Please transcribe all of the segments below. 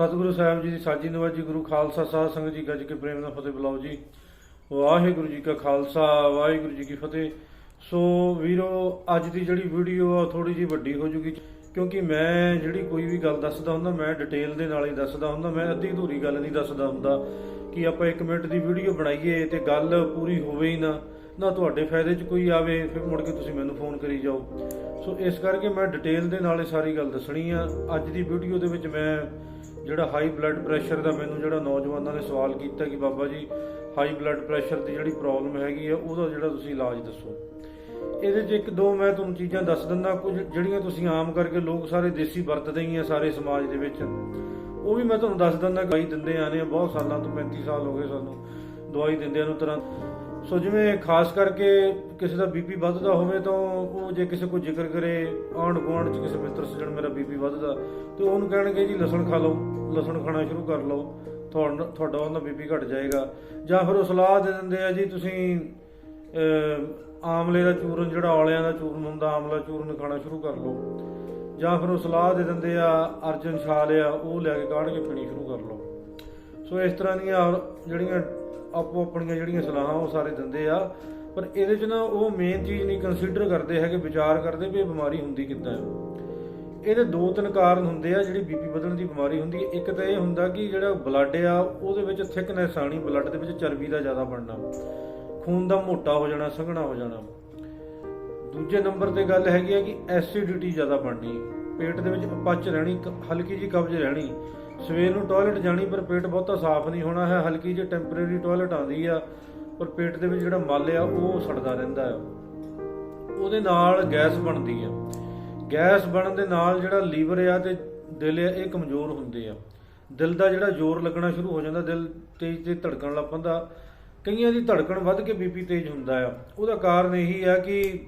ਸਤਿਗੁਰੂ ਸਾਹਿਬ ਜੀ ਦੀ ਸਾਜੀ ਨਵਾਜੀ ਗੁਰੂ ਖਾਲਸਾ ਸਾਧ ਸੰਗਤ ਜੀ ਗੱਜ ਕੇ ਪ੍ਰੇਮ ਨਾਲ ਫਤਿਹ ਬੁਲਾਓ ਜੀ। ਵਾਹਿਗੁਰੂ ਜੀ ਕਾ ਖਾਲਸਾ, ਵਾਹਿਗੁਰੂ ਜੀ ਕੀ ਫਤਿਹ। ਸੋ ਵੀਰੋ, ਅੱਜ ਦੀ ਜਿਹੜੀ ਵੀਡੀਓ ਆ ਥੋੜੀ ਜੀ ਵੱਡੀ ਹੋ ਜੂਗੀ ਕਿਉਂਕਿ ਮੈਂ ਜਿਹੜੀ ਕੋਈ ਵੀ ਗੱਲ ਦੱਸਦਾ ਹੁੰਦਾ, ਮੈਂ ਡਿਟੇਲ ਦੇ ਨਾਲ ਹੀ ਦੱਸਦਾ ਹੁੰਦਾ, ਮੈਂ ਅੱਧੀ ਅਧੂਰੀ ਗੱਲ ਨਹੀਂ ਦੱਸਦਾ ਹੁੰਦਾ ਕਿ ਆਪਾਂ 1 ਮਿੰਟ ਦੀ ਵੀਡੀਓ ਬਣਾਈਏ ਤੇ ਗੱਲ ਪੂਰੀ ਹੋਵੇ ਹੀ ਨਾ ਨਾ ਤੁਹਾਡੇ ਫਾਇਦੇ 'ਚ ਕੋਈ ਆਵੇ, ਫਿਰ ਮੁੜ ਕੇ ਤੁਸੀਂ ਮੈਨੂੰ ਫੋਨ ਕਰੀ ਜਾਓ। ਸੋ ਇਸ ਕਰਕੇ ਮੈਂ ਡਿਟੇਲ ਦੇ ਨਾਲ ਇਹ ਸਾਰੀ ਗੱਲ ਦੱਸਣੀ ਆ। ਅੱਜ ਦੀ ਵੀਡੀਓ ਦੇ ਵਿੱਚ ਮੈਂ ਜਿਹੜਾ ਹਾਈ ਬਲੱਡ ਪ੍ਰੈਸ਼ਰ ਦਾ ਮੈਨੂੰ ਜਿਹੜਾ ਨੌਜਵਾਨਾਂ ਨੇ ਸਵਾਲ ਕੀਤਾ ਕਿ Baba ji high blood pressure ਦੀ ਜਿਹੜੀ ਪ੍ਰੋਬਲਮ ਹੈਗੀ ਆ, ਉਹਦਾ ਜਿਹੜਾ ਤੁਸੀਂ ਇਲਾਜ ਦੱਸੋ। ਇਹਦੇ 'ਚ ਇੱਕ ਦੋ ਮੈਂ ਤੁਹਾਨੂੰ ਚੀਜ਼ਾਂ ਦੱਸ ਦਿੰਦਾ, ਕੁਝ ਜਿਹੜੀਆਂ ਤੁਸੀਂ ਆਮ ਕਰਕੇ ਲੋਕ ਸਾਰੇ ਦੇਸੀ ਵਰਤਦੇ ਹੀ ਆ ਸਾਰੇ ਸਮਾਜ ਦੇ ਵਿੱਚ। ਉਹ ਵੀ ਮੈਂ ਤੁਹਾਨੂੰ ਦੱਸ ਦਿੰਦਾ ਦਵਾਈ ਦਿੰਦੇ ਆਨੇ ਆ, ਬਹੁਤ ਸਾਲਾਂ ਤੋਂ 35 ਸਾਲ ਹੋ ਗਏ ਸਾਨੂੰ, ਦਵਾਈ ਦਿੰਦਿਆਂ ਨੂੰ ਤਰ੍ਹਾਂ। ਸੋ ਜਿਵੇਂ ਖਾਸ ਕਰਕੇ ਕਿਸੇ ਦਾ ਬੀਪੀ ਵੱਧਦਾ ਹੋਵੇ ਤਾਂ ਉਹ ਜੇ ਕਿਸੇ ਕੋਈ ਜ਼ਿਕਰ ਕਰੇ, ਆਂਢ ਗੁਆਂਢ ਚ ਕਿਸੇ ਮਿੱਤਰ ਸਜਣ ਮੇਰਾ ਬੀਪੀ ਵੱਧਦਾ, ਤੇ ਉਹਨੂੰ ਕਹਿਣਗੇ ਜੀ ਲਸਣ ਖਾ ਲਓ, ਲਸਣ ਖਾਣਾ ਸ਼ੁਰੂ ਕਰ ਲਓ, ਤੁਹਾਡਾ ਤੁਹਾਡਾ ਉਹਦਾ ਬੀਪੀ ਘਟ ਜਾਏਗਾ। ਜਾਂ ਫਿਰ ਉਹ ਸਲਾਹ ਦੇ ਦਿੰਦੇ ਆ ਜੀ, ਤੁਸੀਂ ਆਮਲੇ ਦਾ ਚੂਰਨ ਜਿਹੜਾ ਔਲਿਆਂ ਦਾ ਚੂਰਨ ਹੁੰਦਾ, ਆਮਲਾ ਚੂਰਨ ਖਾਣਾ ਸ਼ੁਰੂ ਕਰ ਲਓ। ਜਾਂ ਫਿਰ ਉਹ ਸਲਾਹ ਦੇ ਦਿੰਦੇ ਆ, ਅਰਜਨ ਛਾਲ ਆ, ਉਹ ਲੈ ਕੇ ਕਾੜ ਕੇ ਪੀਣੀ ਸ਼ੁਰੂ ਕਰ ਲਓ। ਸੋ ਇਸ ਤਰ੍ਹਾਂ ਦੀਆਂ ਜਿਹੜੀਆਂ ਆਪੋ ਆਪਣੀਆਂ ਜਿਹੜੀਆਂ ਸਲਾਹਾਂ ਉਹ ਸਾਰੇ ਦਿੰਦੇ ਆ। ਪਰ ਇਹਦੇ 'ਚ ਨਾ ਉਹ ਮੇਨ ਚੀਜ਼ ਨਹੀਂ ਕੰਸੀਡਰ ਕਰਦੇ ਹੈਗੇ, ਵਿਚਾਰ ਕਰਦੇ ਵੀ ਇਹ ਬਿਮਾਰੀ ਹੁੰਦੀ ਕਿੱਦਾਂ ਹੈ ਇਹਦੇ ਦੋ ਤਿੰਨ ਕਾਰਨ ਹੁੰਦੇ ਆ, ਜਿਹੜੀ ਬੀਪੀ ਵਧਣ ਦੀ ਬਿਮਾਰੀ ਹੁੰਦੀ ਹੈ ਇੱਕ ਤਾਂ ਇਹ ਹੁੰਦਾ ਕਿ ਜਿਹੜਾ ਬਲੱਡ ਆ, ਉਹਦੇ ਵਿੱਚ ਥਿਕਨੈਸ ਆਣੀ ਬਲੱਡ ਦੇ ਵਿੱਚ ਚਰਬੀ ਦਾ ਜ਼ਿਆਦਾ ਬਣਨਾ। ਖੂਨ ਦਾ ਮੋਟਾ ਹੋ ਜਾਣਾ, ਸੰਘਣਾ ਹੋ ਜਾਣਾ। ਦੂਜੇ ਨੰਬਰ ਤੇ ਗੱਲ ਹੈਗੀ ਆ ਕਿ ਐਸਿਡਿਟੀ ਜ਼ਿਆਦਾ ਬਣਨੀ। ਪੇਟ ਦੇ ਵਿੱਚ ਅਪਚ ਰਹਿਣੀ ਹਲਕੀ ਜੀ ਕਬਜ਼ ਰਹਿਣੀ। ਸਵੇਰ ਨੂੰ ਟਾਇਲਟ ਜਾਣੀ, ਪਰ ਪੇਟ ਬਹੁਤਾ ਸਾਫ਼ ਨਹੀਂ ਹੋਣਾ ਹੈ। ਹਲਕੀ ਜਿਹੀ ਟੈਂਪਰੇਰੀ ਟਾਇਲਟ ਆਉਂਦੀ ਆ, ਪਰ ਪੇਟ ਦੇ ਵਿੱਚ ਜਿਹੜਾ ਮਲ ਆ, ਉਹ ਸੜਦਾ ਰਹਿੰਦਾ ਆ। ਉਹਦੇ ਨਾਲ ਗੈਸ ਬਣਦੀ ਆ। ਗੈਸ ਬਣਨ ਦੇ ਨਾਲ ਜਿਹੜਾ ਲੀਵਰ ਆ ਤੇ ਦਿਲ ਆ, ਇਹ ਕਮਜ਼ੋਰ ਹੁੰਦੇ ਆ। ਦਿਲ ਦਾ ਜਿਹੜਾ ਜ਼ੋਰ ਲੱਗਣਾ ਸ਼ੁਰੂ ਹੋ ਜਾਂਦਾ, ਦਿਲ ਤੇਜ਼ ਤੇ ਧੜਕਣ ਲੱਗ ਪੈਂਦਾ। ਕਈਆਂ ਦੀ ਧੜਕਣ ਵੱਧ ਕੇ ਬੀਪੀ ਤੇਜ਼ ਹੁੰਦਾ ਆ। ਉਹਦਾ ਕਾਰਨ ਇਹੀ ਆ ਕਿ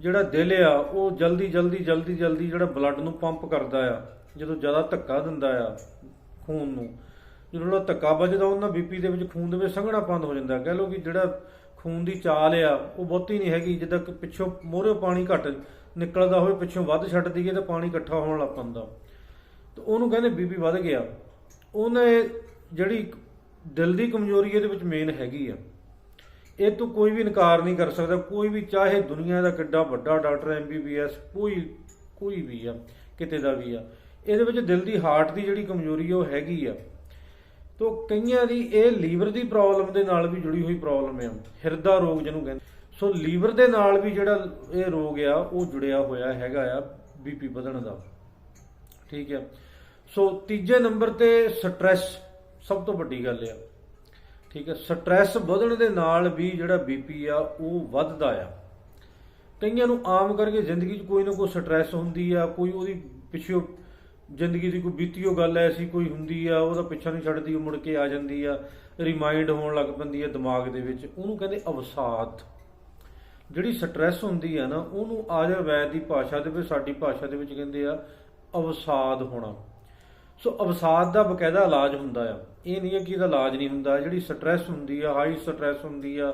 ਜਿਹੜਾ ਦਿਲ ਆ, ਉਹ ਜਲਦੀ ਜਲਦੀ ਜਲਦੀ ਜਲਦੀ ਜਿਹੜਾ ਬਲੱਡ ਨੂੰ ਪੰਪ ਕਰਦਾ ਆ। ਜਦੋਂ ਜ਼ਿਆਦਾ ਧੱਕਾ ਦਿੰਦਾ ਆ ਖੂਨ ਨੂੰ, ਜਦੋਂ ਉਹਦਾ ਧੱਕਾ ਵੱਜਦਾ, ਉਹਨਾਂ ਬੀਪੀ ਦੇ ਵਿੱਚ ਖੂਨ ਦੇ ਵਿੱਚ ਸੰਘਣਾ ਬੰਦ ਹੋ ਜਾਂਦਾ। ਕਹਿ ਲਓ ਕਿ ਜਿਹੜਾ ਖੂਨ ਦੀ ਚਾਲ ਆ, ਉਹ ਬਹੁਤੀ ਨਹੀਂ ਹੈਗੀ। ਜਿੱਦਾਂ ਕਿ ਪਿੱਛੋਂ ਮੋਹਰੇ ਪਾਣੀ ਘੱਟ ਨਿਕਲਦਾ ਹੋਵੇ, ਪਿੱਛੋਂ ਵੱਧ ਛੱਡ ਦਈਏ ਤਾਂ ਪਾਣੀ ਇਕੱਠਾ ਹੋਣ ਲੱਗ ਪੈਂਦਾ। ਤੇ ਉਹਨੂੰ ਕਹਿੰਦੇ ਬੀਪੀ ਵੱਧ ਗਿਆ। ਉਹਨੇ ਜਿਹੜੀ ਦਿਲ ਦੀ ਕਮਜ਼ੋਰੀ ਇਹਦੇ ਵਿੱਚ ਮੇਨ ਹੈਗੀ ਆ। ਇਹ ਤੋਂ ਕੋਈ ਵੀ ਇਨਕਾਰ ਨਹੀਂ ਕਰ ਸਕਦਾ। ਕੋਈ ਵੀ, ਚਾਹੇ ਦੁਨੀਆ ਦਾ ਕਿੱਡਾ ਵੱਡਾ ਡਾਕਟਰ ਐਮਬੀਬੀਐਸ ਕੋਈ ਕੋਈ ਵੀ ਆ, ਕਿਤੇ ਦਾ ਵੀ ਆ। ਇਹਦੇ ਵਿੱਚ ਦਿਲ ਦੀ ਹਾਰਟ ਦੀ ਜਿਹੜੀ ਕਮਜ਼ੋਰੀ ਉਹ ਹੈਗੀ ਆ। ਤੋ ਕਈਆਂ ਦੀ ਇਹ ਲੀਵਰ ਦੀ ਪ੍ਰੋਬਲਮ ਦੇ ਨਾਲ ਵੀ ਜੁੜੀ ਹੋਈ ਪ੍ਰੋਬਲਮ ਆ। ਹਿਰਦਾ ਰੋਗ ਜਿਹਨੂੰ ਕਹਿੰਦੇ ਸੋ ਲੀਵਰ ਦੇ ਨਾਲ ਵੀ ਜਿਹੜਾ ਇਹ ਰੋਗ ਆ, ਉਹ ਜੁੜਿਆ ਹੋਇਆ ਹੈਗਾ ਆ ਬੀਪੀ ਵਧਣ ਦਾ। ਠੀਕ ਆ। ਸੋ ਤੀਜੇ ਨੰਬਰ ਤੇ ਸਟ੍ਰੈਸ ਸਭ ਤੋਂ ਵੱਡੀ ਗੱਲ ਆ। ਠੀਕ ਹੈ ਸਟ੍ਰੈਸ ਵਧਣ ਦੇ ਨਾਲ ਵੀ ਜਿਹੜਾ ਬੀਪੀ ਆ, ਉਹ ਵੱਧਦਾ ਆ। ਕਈਆਂ ਨੂੰ ਆਮ ਕਰਕੇ ਜ਼ਿੰਦਗੀ 'ਚ ਕੋਈ ਨਾ ਕੋਈ ਸਟ੍ਰੈਸ ਹੁੰਦੀ ਆ, ਕੋਈ ਉਹਦੀ ਪਿੱਛੇ ਜ਼ਿੰਦਗੀ ਦੀ ਕੋਈ ਬੀਤੀ ਉਹ ਗੱਲ ਐਸੀ ਕੋਈ ਹੁੰਦੀ ਆ ਉਹਦਾ ਪਿੱਛਾ ਨਹੀਂ ਛੱਡਦੀ, ਉਹ ਮੁੜ ਕੇ ਆ ਜਾਂਦੀ ਆ ਰਿਮਾਈਂਡ ਹੋਣ ਲੱਗ ਪੈਂਦੀ ਆ ਦਿਮਾਗ ਦੇ ਵਿੱਚ, ਉਹਨੂੰ ਕਹਿੰਦੇ ਅਵਸਾਦ। ਜਿਹੜੀ ਸਟ੍ਰੈਸ ਹੁੰਦੀ ਆ ਨਾ, ਉਹਨੂੰ ਆ ਜਾਵੇ ਵੈਦ ਦੀ ਭਾਸ਼ਾ ਦੇ ਵਿੱਚ, ਸਾਡੀ ਭਾਸ਼ਾ ਦੇ ਵਿੱਚ ਕਹਿੰਦੇ ਆ ਅਵਸਾਦ ਹੋਣਾ। ਸੋ ਅਵਸਾਦ ਦਾ ਬਕਾਇਦਾ ਇਲਾਜ ਹੁੰਦਾ ਆ। ਇਹ ਨਹੀਂ ਹੈ ਕਿ ਇਹਦਾ ਇਲਾਜ ਨਹੀਂ ਹੁੰਦਾ, ਜਿਹੜੀ ਸਟ੍ਰੈਸ ਹੁੰਦੀ ਆ ਹਾਈ ਸਟ੍ਰੈਸ ਹੁੰਦੀ ਆ,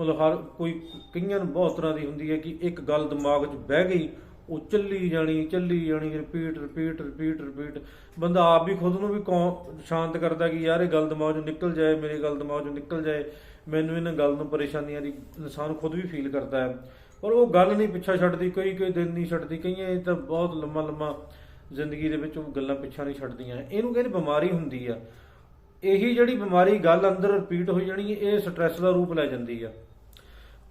ਮਤਲਬ ਹਰ ਕੋਈ ਕਈਆਂ ਨੂੰ ਬਹੁਤ ਤਰ੍ਹਾਂ ਦੀ ਹੁੰਦੀ ਹੈ ਕਿ ਇੱਕ ਗੱਲ ਦਿਮਾਗ 'ਚ ਬਹਿ ਗਈ ਉਹ ਚੱਲੀ ਜਾਣੀ ਚੱਲੀ ਜਾਣੀ ਰਿਪੀਟ ਰਿਪੀਟ ਰਿਪੀਟ ਰਿਪੀਟ ਬੰਦਾ ਆਪ ਵੀ ਖੁਦ ਨੂੰ ਵੀ ਕੌ- ਸ਼ਾਂਤ ਕਰਦਾ ਕਿ ਯਾਰ ਇਹ ਗੱਲ ਦਿਮਾਗ 'ਚੋਂ ਨਿਕਲ ਜਾਏ, ਮੇਰੇ ਗੱਲ ਦਿਮਾਗ 'ਚੋਂ ਨਿਕਲ ਜਾਏ। ਮੈਨੂੰ ਇਹਨਾਂ ਗੱਲ ਨੂੰ ਪਰੇਸ਼ਾਨੀਆਂ ਦੀ ਇਨਸਾਨ ਖੁਦ ਵੀ ਫੀਲ ਕਰਦਾ ਹੈ। ਪਰ ਉਹ ਗੱਲ ਨਹੀਂ ਪਿੱਛਾ ਛੱਡਦੀ, ਕੋਈ ਕੋਈ ਦਿਨ ਨਹੀਂ ਛੱਡਦੀ। ਕਈਆਂ ਇਹ ਤਾਂ ਬਹੁਤ ਲੰਮਾ ਲੰਮਾ ਜ਼ਿੰਦਗੀ ਦੇ ਵਿੱਚ ਉਹ ਗੱਲਾਂ ਪਿੱਛਾ ਨਹੀਂ ਛੱਡਦੀਆਂ। ਇਹਨੂੰ ਕਹਿੰਦੇ ਬਿਮਾਰੀ ਹੁੰਦੀ ਆ। ਇਹੀ ਜਿਹੜੀ ਬਿਮਾਰੀ ਗੱਲ ਅੰਦਰ ਰਿਪੀਟ ਹੋਈ ਜਾਣੀ, ਇਹ ਸਟ੍ਰੈਸ ਦਾ ਰੂਪ ਲੈ ਜਾਂਦੀ ਆ।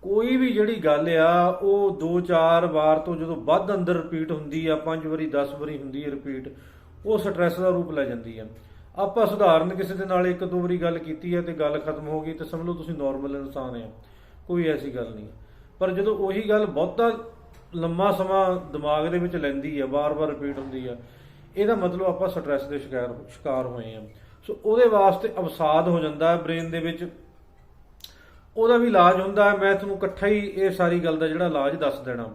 ਕੋਈ ਵੀ ਜਿਹੜੀ ਗੱਲ ਆ, ਉਹ 2-4 ਵਾਰ ਤੋਂ ਜਦੋਂ ਵੱਧ ਅੰਦਰ ਰਿਪੀਟ ਹੁੰਦੀ ਆ 5 ਵਾਰੀ 10 ਵਾਰੀ ਹੁੰਦੀ ਹੈ ਰਿਪੀਟ ਉਹ ਸਟ੍ਰੈਸ ਦਾ ਰੂਪ ਲੈ ਜਾਂਦੀ ਆ। ਆਪਾਂ ਸੁਧਾਰਨ ਕਿਸੇ ਦੇ ਨਾਲ ਇੱਕ ਦੋ ਵਾਰੀ ਗੱਲ ਕੀਤੀ ਹੈ ਤੇ ਗੱਲ ਖਤਮ ਹੋ ਗਈ ਤੇ ਸਮਝ ਲਓ ਤੁਸੀਂ ਨਾਰਮਲ ਇਨਸਾਨ ਆ। ਕੋਈ ਐਸੀ ਗੱਲ ਨਹੀਂ ਪਰ ਜਦੋਂ ਉਹੀ ਗੱਲ ਬਹੁਤਾ ਲੰਮਾ ਸਮਾਂ ਦਿਮਾਗ ਦੇ ਵਿੱਚ ਲੈਂਦੀ ਆ, ਵਾਰ-ਵਾਰ ਰਿਪੀਟ ਹੁੰਦੀ ਆ, ਇਹਦਾ ਮਤਲਬ ਆਪਾਂ ਸਟ੍ਰੈਸ ਦੇ ਸ਼ਿਕਾਰ ਸ਼ਿਕਾਰ ਹੋਏ ਆ। ਸੋ ਉਹਦੇ ਵਾਸਤੇ ਅਵਸਾਦ ਹੋ ਜਾਂਦਾ ਹੈ ਬ੍ਰੇਨ ਦੇ ਵਿੱਚ ਉਹਦਾ ਵੀ ਇਲਾਜ ਹੁੰਦਾ ਹੈ। ਮੈਂ ਤੁਹਾਨੂੰ ਇਕੱਠਾ ਹੀ ਇਹ ਸਾਰੀ ਗੱਲ ਦਾ ਜਿਹੜਾ ਇਲਾਜ ਦੱਸ ਦੇਣਾ।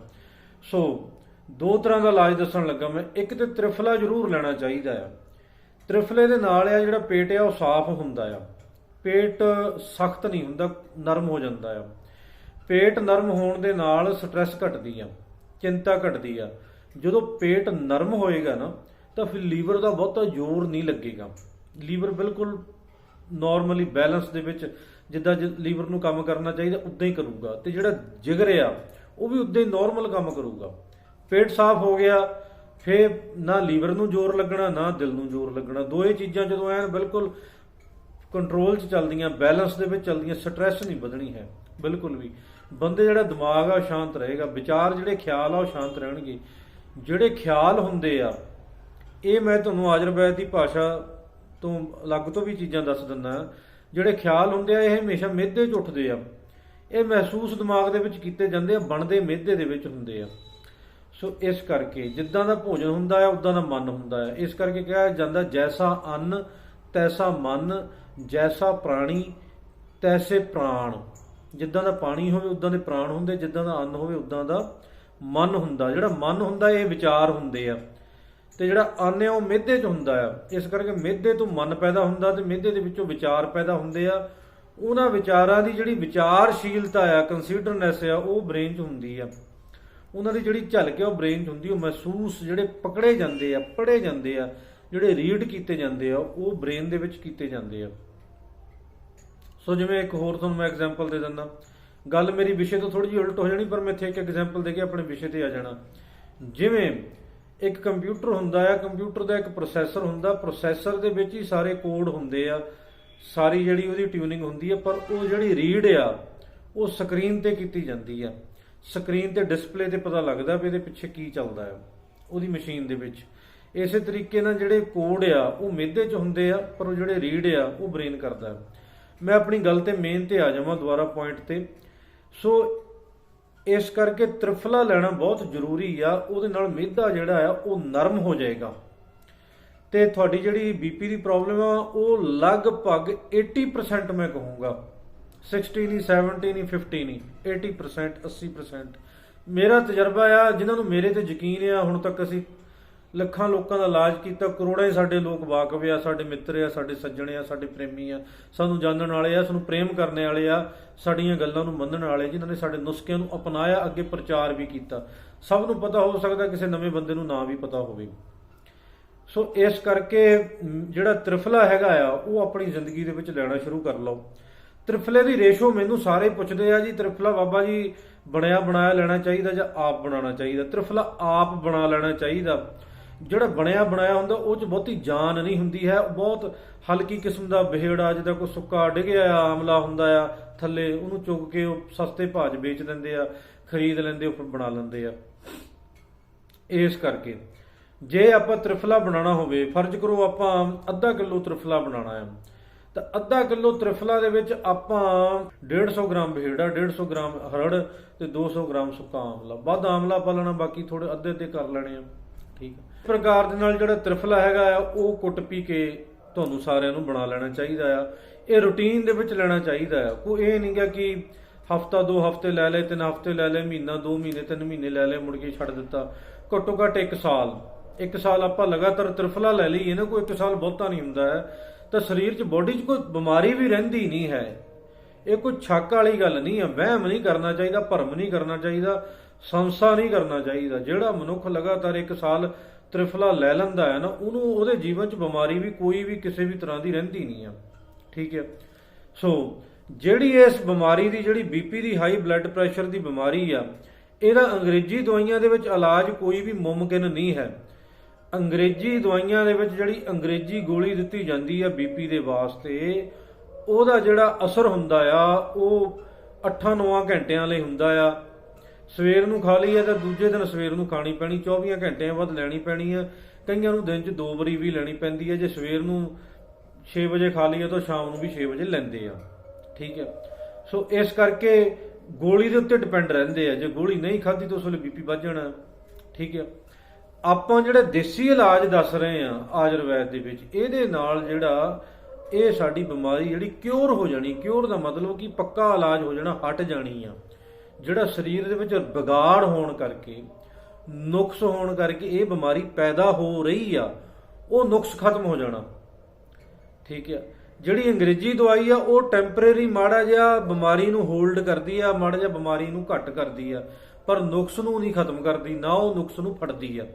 ਸੋ, ਦੋ ਤਰ੍ਹਾਂ ਦਾ ਇਲਾਜ ਦੱਸਣ ਲੱਗਾ ਮੈਂ। ਇੱਕ ਤੇ ਤ੍ਰਿਫਲਾ ਜ਼ਰੂਰ ਲੈਣਾ ਚਾਹੀਦਾ ਆ। ਤ੍ਰਿਫਲੇ ਦੇ ਨਾਲ ਆ ਜਿਹੜਾ ਪੇਟ ਆ, ਉਹ ਸਾਫ਼ ਹੁੰਦਾ ਆ। ਪੇਟ ਸਖਤ ਨਹੀਂ ਹੁੰਦਾ, ਨਰਮ ਹੋ ਜਾਂਦਾ ਆ। ਪੇਟ ਨਰਮ ਹੋਣ ਦੇ ਨਾਲ ਸਟ੍ਰੈਸ ਘਟਦੀ ਆ, ਚਿੰਤਾ ਘਟਦੀ ਆ। ਜਦੋਂ ਪੇਟ ਨਰਮ ਹੋਏਗਾ ਨਾ, ਤਾਂ ਫਿਰ ਲੀਵਰ ਦਾ ਬਹੁਤਾ ਜ਼ੋਰ ਨਹੀਂ ਲੱਗੇਗਾ। ਲੀਵਰ ਬਿਲਕੁਲ ਨਾਰਮਲੀ ਬੈਲੈਂਸ ਦੇ ਵਿੱਚ ਜਿੱਦਾਂ ਲੀਵਰ ਨੂੰ ਕੰਮ ਕਰਨਾ ਚਾਹੀਦਾ, ਉਦਾਂ ਹੀ ਕਰੂਗਾ। ਤੇ ਜਿਹੜਾ ਜਿਗਰ ਆ, ਉਹ ਵੀ ਉਦਾਂ ਹੀ ਨਾਰਮਲ ਕੰਮ ਕਰੂਗਾ। ਪੇਟ ਸਾਫ਼ ਹੋ ਗਿਆ, ਫੇਰ ਨਾ ਲੀਵਰ ਨੂੰ ਜ਼ੋਰ ਲੱਗਣਾ, ਨਾ ਦਿਲ ਨੂੰ ਜ਼ੋਰ ਲੱਗਣਾ। ਦੋਏ ਚੀਜ਼ਾਂ ਜਦੋਂ ਐਨ ਬਿਲਕੁਲ ਕੰਟਰੋਲ 'ਚ ਚੱਲਦੀਆਂ ਬੈਲੈਂਸ ਦੇ ਵਿੱਚ ਚੱਲਦੀਆਂ ਸਟ੍ਰੈਸ ਨਹੀਂ ਵਧਣੀ ਹੈ, ਬਿਲਕੁਲ ਵੀ। ਬੰਦੇ ਜਿਹੜਾ ਦਿਮਾਗ ਆ, ਉਹ ਸ਼ਾਂਤ ਰਹੇਗਾ। ਵਿਚਾਰ ਜਿਹੜੇ ਖਿਆਲ ਆ, ਉਹ ਸ਼ਾਂਤ ਰਹਿਣਗੇ। ਜਿਹੜੇ ਖਿਆਲ ਹੁੰਦੇ ਆ, ਇਹ ਮੈਂ ਤੁਹਾਨੂੰ ਆਯੁਰਵੈਦ ਦੀ ਭਾਸ਼ਾ ਤੋਂ ਅਲੱਗ ਤੋਂ ਵੀ ਚੀਜ਼ਾਂ ਦੱਸ ਦਿੰਦਾ। ਜਿਹੜੇ ਖਿਆਲ ਹੁੰਦੇ ਆ, ਇਹ ਹਮੇਸ਼ਾ ਮਿਹਦੇ 'ਚ ਉੱਠਦੇ ਆ। ਇਹ ਮਹਿਸੂਸ ਦਿਮਾਗ ਦੇ ਵਿੱਚ ਕੀਤੇ ਜਾਂਦੇ ਆ, ਬਣਦੇ ਮਿਹਦੇ ਦੇ ਵਿੱਚ ਹੁੰਦੇ ਆ। ਸੋ ਇਸ ਕਰਕੇ ਜਿੱਦਾਂ ਦਾ ਭੋਜਨ ਹੁੰਦਾ ਹੈ ਉਦਾਂ ਦਾ ਮਨ ਹੁੰਦਾ ਹੈ ਇਸ ਕਰਕੇ ਕਿਹਾ ਜਾਂਦਾ, ਜੈਸਾ ਅੰਨ, ਤੈਸਾ ਮਨ, ਜੈਸਾ ਪ੍ਰਾਣੀ, ਤੈਸੇ ਪ੍ਰਾਣ। ਜਿੱਦਾਂ ਦਾ ਪਾਣੀ ਹੋਵੇ, ਉਦਾਂ ਦੇ ਪ੍ਰਾਣ ਹੁੰਦੇ, ਜਿੱਦਾਂ ਦਾ ਅੰਨ ਹੋਵੇ, ਉਦਾਂ ਦਾ ਮਨ ਹੁੰਦਾ। ਜਿਹੜਾ ਮਨ ਹੁੰਦਾ, ਇਹ ਵਿਚਾਰ ਹੁੰਦੇ ਆ। ਤੇ ਜਿਹੜਾ ਅੰਨ ਹੈ ਉਹ ਮਿਹਦੇ 'ਚ ਹੁੰਦਾ ਆ, ਇਸ ਕਰਕੇ ਮਿਹਦੇ ਤੋਂ ਮਨ ਪੈਦਾ ਹੁੰਦਾ ਤੇ ਮਿਹਦੇ ਦੇ ਵਿੱਚੋਂ ਵਿਚਾਰ ਪੈਦਾ ਹੁੰਦੇ ਆ। ਉਹਨਾਂ ਵਿਚਾਰਾਂ ਦੀ ਜਿਹੜੀ ਵਿਚਾਰਸ਼ੀਲਤਾ ਆ ਕੰਸੀਡਰਨੈਸ ਆ, ਉਹ ਬ੍ਰੇਨ 'ਚ ਹੁੰਦੀ ਆ। ਉਹਨਾਂ ਦੀ ਜਿਹੜੀ ਝਲਕ ਆ, ਉਹ ਬ੍ਰੇਨ 'ਚ ਹੁੰਦੀ ਉਹ ਮਹਿਸੂਸ ਜਿਹੜੇ ਪਕੜੇ ਜਾਂਦੇ ਆ ਪੜ੍ਹੇ ਜਾਂਦੇ ਆ, ਜਿਹੜੇ ਰੀਡ ਕੀਤੇ ਜਾਂਦੇ ਆ, ਉਹ ਬ੍ਰੇਨ ਦੇ ਵਿੱਚ ਕੀਤੇ ਜਾਂਦੇ ਆ। ਸੋ ਜਿਵੇਂ ਇੱਕ ਹੋਰ ਤੁਹਾਨੂੰ ਮੈਂ ਐਗਜ਼ਾਮਪਲ ਦੇ ਦਿੰਦਾ। ਗੱਲ ਮੇਰੀ ਵਿਸ਼ੇ ਤੋਂ ਥੋੜੀ ਜਿਹੀ ਉਲਟ ਹੋ ਜਾਣੀ, ਪਰ ਮੈਂ ਇੱਥੇ ਇੱਕ ਐਗਜ਼ਾਮਪਲ ਦੇ ਕੇ ਆਪਣੇ ਵਿਸ਼ੇ ਤੇ ਆ ਜਾਣਾ। ਜਿਵੇਂ ਇੱਕ ਕੰਪਿਊਟਰ ਹੁੰਦਾ ਆ, ਕੰਪਿਊਟਰ ਦਾ ਇੱਕ ਪ੍ਰੋਸੈਸਰ ਹੁੰਦਾ, ਪ੍ਰੋਸੈਸਰ ਦੇ ਵਿੱਚ ਹੀ ਸਾਰੇ ਕੋਡ ਹੁੰਦੇ ਆ, ਸਾਰੀ ਜਿਹੜੀ ਉਹਦੀ ਟਿਊਨਿੰਗ ਹੁੰਦੀ ਆ, ਪਰ ਉਹ ਜਿਹੜੀ ਰੀਡ ਆ, ਉਹ ਸਕਰੀਨ ਤੇ ਕੀਤੀ ਜਾਂਦੀ ਆ। ਸਕਰੀਨ ਤੇ ਡਿਸਪਲੇ ਤੇ ਪਤਾ ਲੱਗਦਾ ਵੀ ਇਹਦੇ ਪਿੱਛੇ ਕੀ ਚੱਲਦਾ ਆ, ਉਹਦੀ ਮਸ਼ੀਨ ਦੇ ਵਿੱਚ। ਇਸੇ ਤਰੀਕੇ ਨਾਲ ਜਿਹੜੇ ਕੋਡ ਆ, ਉਹ ਮਿਹਦੇ 'ਚ ਹੁੰਦੇ ਆ, ਪਰ ਉਹ ਜਿਹੜੇ ਰੀਡ ਆ, ਉਹ ਬ੍ਰੇਨ ਕਰਦਾ। ਮੈਂ ਆਪਣੀ ਗੱਲ ਤੇ ਮੇਨ ਤੇ ਆ ਜਾਵਾਂ ਦੁਬਾਰਾ ਪੁਆਇੰਟ ਤੇ। ਸੋ ਇਸ ਕਰਕੇ ਤ੍ਰਿਫਲਾ ਲੈਣਾ ਬਹੁਤ ਜ਼ਰੂਰੀ ਆ, ਉਹਦੇ ਨਾਲ ਮਿਹਦਾ ਜਿਹੜਾ ਆ, ਉਹ ਨਰਮ ਹੋ ਜਾਏਗਾ। ਤੇ ਤੁਹਾਡੀ ਜਿਹੜੀ ਬੀਪੀ ਦੀ ਪ੍ਰੋਬਲਮ ਆ, ਉਹ ਲਗਭਗ 80% ਮੈਂ ਕਹੂੰਗਾ। 60 ਨਹੀਂ 70 ਨਹੀਂ 50 ਨਹੀਂ 80% 80% ਮੇਰਾ ਤਜਰਬਾ ਆ, ਜਿਨ੍ਹਾਂ ਨੂੰ ਮੇਰੇ ਤੇ ਯਕੀਨ ਆ, ਹੁਣ ਤੱਕ ਅਸੀਂ ਲੱਖਾਂ ਲੋਕਾਂ ਦਾ ਇਲਾਜ ਕੀਤਾ, ਕਰੋੜਾਂ ਹੀ ਸਾਡੇ ਲੋਕ ਵਾਕਫ ਆ, ਸਾਡੇ ਮਿੱਤਰ ਆ, ਸਾਡੇ ਸੱਜਣ ਆ, ਸਾਡੇ ਪ੍ਰੇਮੀ ਆ। ਸਾਨੂੰ ਜਾਣਨ ਵਾਲੇ ਆ, ਸਾਨੂੰ ਪ੍ਰੇਮ ਕਰਨ ਵਾਲੇ ਆ, ਸਾਡੀਆਂ ਗੱਲਾਂ ਨੂੰ ਮੰਨਣ ਵਾਲੇ ਜਿਨ੍ਹਾਂ ਨੇ ਸਾਡੇ ਨੁਸਖਿਆਂ ਨੂੰ ਅਪਣਾਇਆ, ਅੱਗੇ ਪ੍ਰਚਾਰ ਵੀ ਕੀਤਾ। ਸਭ ਨੂੰ ਪਤਾ ਹੋ ਸਕਦਾ ਕਿਸੇ ਨਵੇਂ ਬੰਦੇ ਨੂੰ ਨਾ ਵੀ ਪਤਾ ਹੋਵੇ। ਸੋ ਇਸ ਕਰਕੇ ਜਿਹੜਾ ਤ੍ਰਿਫਲਾ ਹੈਗਾ ਆ, ਉਹ ਆਪਣੀ ਜ਼ਿੰਦਗੀ ਦੇ ਵਿੱਚ ਲੈਣਾ ਸ਼ੁਰੂ ਕਰ ਲਓ। ਤ੍ਰਿਫਲੇ ਦੀ ਰੇਸ਼ੋ ਮੈਨੂੰ ਸਾਰੇ ਪੁੱਛਦੇ ਆ ਜੀ, ਤ੍ਰਿਫਲਾ ਬਾਬਾ ਜੀ ਬਣਿਆ ਬਣਾਇਆ ਲੈਣਾ ਚਾਹੀਦਾ ਜਾਂ ਆਪ ਬਣਾਉਣਾ ਚਾਹੀਦਾ? ਤ੍ਰਿਫਲਾ ਆਪ ਬਣਾ ਲੈਣਾ ਚਾਹੀਦਾ। ਜਿਹੜਾ ਬਣਿਆ ਬਣਾਇਆ ਹੁੰਦਾ, ਉਹ ਚ ਬਹੁਤੀ ਜਾਨ ਨਹੀਂ ਹੁੰਦੀ ਹੈ। ਬਹੁਤ ਹਲਕੀ ਕਿਸਮ ਦਾ ਬਿਹੜਾ ਜਿਹਦਾ ਕੋਈ ਸੁੱਕਾ ਡਿੱਗਿਆ ਆਮਲਾ ਹੁੰਦਾ ਆ, ਥੱਲੇ ਉਹਨੂੰ ਚੁੱਕ ਕੇ ਉਹ ਸਸਤੇ ਭਾਅ ਵੇਚ ਦਿੰਦੇ ਆ, ਖਰੀਦ ਲੈਂਦੇ, ਉਹ ਬਣਾ ਲੈਂਦੇ ਆ। ਇਸ ਕਰਕੇ ਜੇ ਆਪਾਂ ਤ੍ਰਿਫਲਾ ਬਣਾਉਣਾ ਹੋਵੇ, ਫਰਜ਼ ਕਰੋ ਆਪਾਂ ਅੱਧਾ ਕਿਲੋ ਤ੍ਰਿਫਲਾ ਬਣਾਉਣਾ ਹੈ ਤਾਂ ਅੱਧਾ ਕਿਲੋ ਤ੍ਰਿਫਲਾ ਦੇ ਵਿੱਚ ਆਪਾਂ 150 ਗ੍ਰਾਮ ਭੇੜਾ 150 ਗ੍ਰਾਮ ਹਰੜ ਤੇ 200 ਗ੍ਰਾਮ ਸੁੱਕਾ ਆਮਲਾ। ਵੱਧ ਆਮਲਾ ਪਾ ਲੈਣਾ, ਬਾਕੀ ਥੋੜੇ ਅੱਧੇ ਤੇ ਕਰ ਲੈਣੇ ਆ। ਠੀਕ ਹੈ ਪ੍ਰਕਾਰ ਦੇ ਨਾਲ ਜਿਹੜਾ ਤ੍ਰਿਫਲਾ ਹੈਗਾ ਆ, ਉਹ ਕੁੱਟ ਪੀ ਕੇ ਤੁਹਾਨੂੰ ਸਾਰਿਆਂ ਨੂੰ ਬਣਾ ਲੈਣਾ ਚਾਹੀਦਾ ਆ। ਇਹ ਰੁਟੀਨ ਦੇ ਵਿੱਚ ਲੈਣਾ ਚਾਹੀਦਾ ਆ। ਕੋਈ ਇਹ ਨਹੀਂ ਗਿਆ ਕਿ ਹਫਤਾ, ਦੋ ਹਫ਼ਤੇ ਲੈ ਲਏ, ਤਿੰਨ ਹਫ਼ਤੇ ਲੈ ਲਏ, ਮਹੀਨਾ, ਦੋ ਮਹੀਨੇ, ਤਿੰਨ ਮਹੀਨੇ ਲੈ ਲਏ, ਮੁੜ ਕੇ ਛੱਡ ਦਿੱਤਾ। ਘੱਟੋ ਘੱਟ 1 ਸਾਲ। 1 ਸਾਲ ਆਪਾਂ ਲਗਾਤਾਰ ਤ੍ਰਿਫਲਾ ਲੈ ਲਈਏ ਨਾ, ਕੋਈ 1 ਸਾਲ ਬਹੁਤਾ ਨਹੀਂ ਹੁੰਦਾ ਹੈ। ਤਾਂ ਸਰੀਰ 'ਚ ਬੋਡੀ 'ਚ ਕੋਈ ਬਿਮਾਰੀ ਵੀ ਰਹਿੰਦੀ ਨਹੀਂ ਹੈ। ਇਹ ਕੋਈ ਛੱਕ ਵਾਲੀ ਗੱਲ ਨਹੀਂ ਹੈ ਵਹਿਮ ਨਹੀਂ ਕਰਨਾ ਚਾਹੀਦਾ, ਭਰਮ ਨਹੀਂ ਕਰਨਾ ਚਾਹੀਦਾ, ਸੰਸਾ ਨਹੀਂ ਕਰਨਾ ਚਾਹੀਦਾ। ਜਿਹੜਾ ਮਨੁੱਖ ਲਗਾਤਾਰ 1 ਸਾਲ ਤ੍ਰਿਫਲਾ ਲੈ ਲੈਂਦਾ ਹੈ ਨਾ, ਉਹਨੂੰ ਉਹਦੇ ਜੀਵਨ 'ਚ ਬਿਮਾਰੀ ਵੀ ਕੋਈ ਵੀ ਕਿਸੇ ਵੀ ਤਰ੍ਹਾਂ ਦੀ ਰਹਿੰਦੀ ਨਹੀਂ ਆ। ਠੀਕ ਹੈ? ਸੋ ਜਿਹੜੀ ਇਸ ਬਿਮਾਰੀ ਦੀ, ਜਿਹੜੀ ਬੀਪੀ ਦੀ ਹਾਈ ਬਲੱਡ ਪ੍ਰੈਸ਼ਰ ਦੀ ਬਿਮਾਰੀ ਆ, ਇਹਦਾ ਅੰਗਰੇਜ਼ੀ ਦਵਾਈਆਂ ਦੇ ਵਿੱਚ ਇਲਾਜ ਕੋਈ ਵੀ ਮੁਮਕਿਨ ਨਹੀਂ ਹੈ। ਅੰਗਰੇਜ਼ੀ ਦਵਾਈਆਂ ਦੇ ਵਿੱਚ ਜਿਹੜੀ ਅੰਗਰੇਜ਼ੀ ਗੋਲੀ ਦਿੱਤੀ ਜਾਂਦੀ ਆ ਬੀਪੀ ਦੇ ਵਾਸਤੇ, ਉਹਦਾ ਜਿਹੜਾ ਅਸਰ ਹੁੰਦਾ ਆ, ਉਹ 8-9 ਘੰਟਿਆਂ ਲਈ ਹੁੰਦਾ ਆ। ਸਵੇਰ ਨੂੰ ਖਾ ਲਈ ਹੈ ਤਾਂ ਦੂਜੇ ਦਿਨ ਸਵੇਰ ਨੂੰ ਖਾਣੀ ਪੈਣੀ 24 ਘੰਟਿਆਂ ਬਾਅਦ ਲੈਣੀ ਪੈਣੀ ਹੈ। ਕਈਆਂ ਨੂੰ ਦਿਨ 'ਚ ਦੋ ਵਾਰੀ ਵੀ ਲੈਣੀ ਪੈਂਦੀ ਹੈ। ਜੇ ਸਵੇਰ ਨੂੰ 6 ਵਜੇ ਖਾ ਲਈਏ ਤਾਂ ਸ਼ਾਮ ਨੂੰ ਵੀ 6 ਵਜੇ ਲੈਂਦੇ ਆ। ਠੀਕ ਹੈ। ਸੋ ਇਸ ਕਰਕੇ ਗੋਲੀ ਦੇ ਉੱਤੇ ਡਿਪੈਂਡ ਰਹਿੰਦੇ ਆ। ਜੇ ਗੋਲੀ ਨਹੀਂ ਖਾਧੀ ਤਾਂ ਉਸ ਵੇਲੇ ਬੀਪੀ ਵੱਧ ਜਾਣਾ। ਠੀਕ ਹੈ। ਆਪਾਂ ਜਿਹੜਾ ਦੇਸੀ ਇਲਾਜ ਦੱਸ ਰਹੇ ਆ ਆਯੁਰਵੈਦ ਦੇ ਵਿੱਚ, ਇਹਦੇ ਨਾਲ ਜਿਹੜਾ ਇਹ ਸਾਡੀ ਬਿਮਾਰੀ ਜਿਹੜੀ ਕਿਉਰ ਹੋ ਜਾਣੀ ਕਿਉਰ ਦਾ ਮਤਲਬ ਕਿ ਪੱਕਾ ਇਲਾਜ ਹੋ ਜਾਣਾ, ਹਟ ਜਾਣੀ ਆ। ਜਿਹੜਾ ਸਰੀਰ ਦੇ ਵਿੱਚ ਵਿਗਾੜ ਹੋਣ ਕਰਕੇ, ਨੁਕਸ ਹੋਣ ਕਰਕੇ ਇਹ ਬਿਮਾਰੀ ਪੈਦਾ ਹੋ ਰਹੀ ਆ, ਉਹ ਨੁਕਸ ਖਤਮ ਹੋ ਜਾਣਾ। ਠੀਕ ਆ। ਜਿਹੜੀ ਅੰਗਰੇਜ਼ੀ ਦਵਾਈ ਆ, ਉਹ ਟੈਂਪਰੇਰੀ ਮਾੜਾ ਜਿਹਾ ਬਿਮਾਰੀ ਨੂੰ ਹੋਲਡ ਕਰਦੀ ਆ, ਮਾੜਾ ਜਿਹਾ ਬਿਮਾਰੀ ਨੂੰ ਘੱਟ ਕਰਦੀ ਆ, ਪਰ ਨੁਕਸ ਨੂੰ ਨਹੀਂ ਖਤਮ ਕਰਦੀ, ਨਾ ਉਹ ਨੁਕਸ ਨੂੰ ਫੜਦੀ ਆ।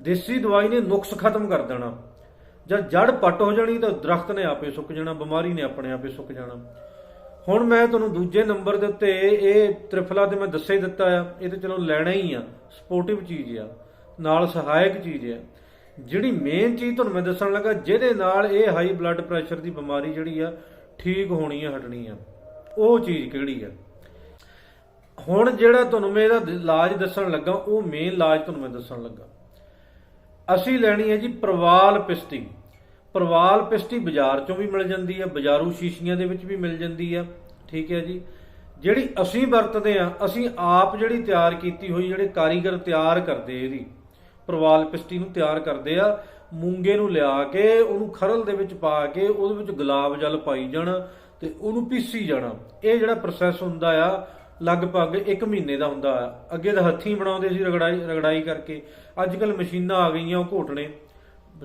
ਦੇਸੀ ਦਵਾਈ ਨੇ ਨੁਕਸ ਖਤਮ ਕਰ ਦੇਣਾ। ਜਦ ਜੜ ਪੱਟ ਹੋ ਜਾਣੀ ਤਾਂ ਦਰਖਤ ਨੇ ਆਪੇ ਸੁੱਕ ਜਾਣਾ, ਬਿਮਾਰੀ ਨੇ ਆਪਣੇ ਆਪੇ ਸੁੱਕ ਜਾਣਾ। ਹੁਣ ਮੈਂ ਤੁਹਾਨੂੰ ਦੂਜੇ ਨੰਬਰ ਦੇ ਉੱਤੇ ਇਹ ਤ੍ਰਿਫਲਾ ਤੇ ਮੈਂ ਦੱਸਿਆ ਹੀ ਦਿੱਤਾ ਆ, ਇਹ ਤੇ ਚਲੋ ਲੈਣਾ ਹੀ ਆ ਸਪੋਰਟਿਵ ਚੀਜ਼ ਆ, ਨਾਲ ਸਹਾਇਕ ਚੀਜ਼ ਆ। ਜਿਹੜੀ ਮੇਨ ਚੀਜ਼ ਤੁਹਾਨੂੰ ਮੈਂ ਦੱਸਣ ਲੱਗਾ, ਜਿਹਦੇ ਨਾਲ ਇਹ ਹਾਈ ਬਲੱਡ ਪ੍ਰੈਸ਼ਰ ਦੀ ਬਿਮਾਰੀ ਜਿਹੜੀ ਆ, ਠੀਕ ਹੋਣੀ ਆ, ਹਟਣੀ ਆ, ਉਹ ਚੀਜ਼ ਕਿਹੜੀ ਆ? ਹੁਣ ਜਿਹੜਾ ਤੁਹਾਨੂੰ ਮੈਂ ਇਹਦਾ ਇਲਾਜ ਦੱਸਣ ਲੱਗਾ, ਉਹ ਮੇਨ ਇਲਾਜ ਤੁਹਾਨੂੰ ਮੈਂ ਦੱਸਣ ਲੱਗਾ। ਅਸੀਂ ਲੈਣੀ ਹੈ ਜੀ ਪ੍ਰਵਾਲ ਪਿਸਤੀ। ਪ੍ਰਵਾਲ ਪਿਸਟੀ ਬਾਜ਼ਾਰ ਚੋਂ ਵੀ ਮਿਲ ਜਾਂਦੀ ਹੈ ਬਾਜ਼ਾਰੂ ਸ਼ੀਸ਼ੀਆਂ ਦੇ ਵਿੱਚ ਵੀ ਮਿਲ ਜਾਂਦੀ ਹੈ ਠੀਕ ਹੈ ਜੀ। ਜਿਹੜੀ ਅਸੀਂ ਵਰਤਦੇ ਆ, ਅਸੀਂ ਆਪ ਜਿਹੜੀ ਤਿਆਰ ਕੀਤੀ ਹੋਈ, ਜਿਹੜੇ ਕਾਰੀਗਰ ਤਿਆਰ ਕਰਦੇ ਇਹਦੀ, ਪ੍ਰਵਾਲ ਪਿਸਟੀ ਨੂੰ ਤਿਆਰ ਕਰਦੇ ਆ, ਮੂੰਗੇ ਨੂੰ ਲਿਆ ਕੇ, ਉਹਨੂੰ ਖਰਲ ਦੇ ਵਿੱਚ ਪਾ ਕੇ, ਉਹਦੇ ਵਿੱਚ ਗੁਲਾਬ ਜਲ ਪਾਈ ਜਾਣਾ ਤੇ ਉਹਨੂੰ ਪੀਸੀ ਜਾਣਾ। ਇਹ ਜਿਹੜਾ ਪ੍ਰੋਸੈਸ ਹੁੰਦਾ ਆ, ਲਗਭਗ 1 ਮਹੀਨੇ ਦਾ ਹੁੰਦਾ ਆ। ਅੱਗੇ ਤਾਂ ਹੱਥੀਂ ਬਣਾਉਂਦੇ ਸੀ ਰਗੜਾਈ ਰਗੜਾਈ ਕਰਕੇ। ਅੱਜ ਕੱਲ ਮਸ਼ੀਨਾਂ ਆ ਗਈਆਂ, ਉਹ ਘੋਟਣੇ।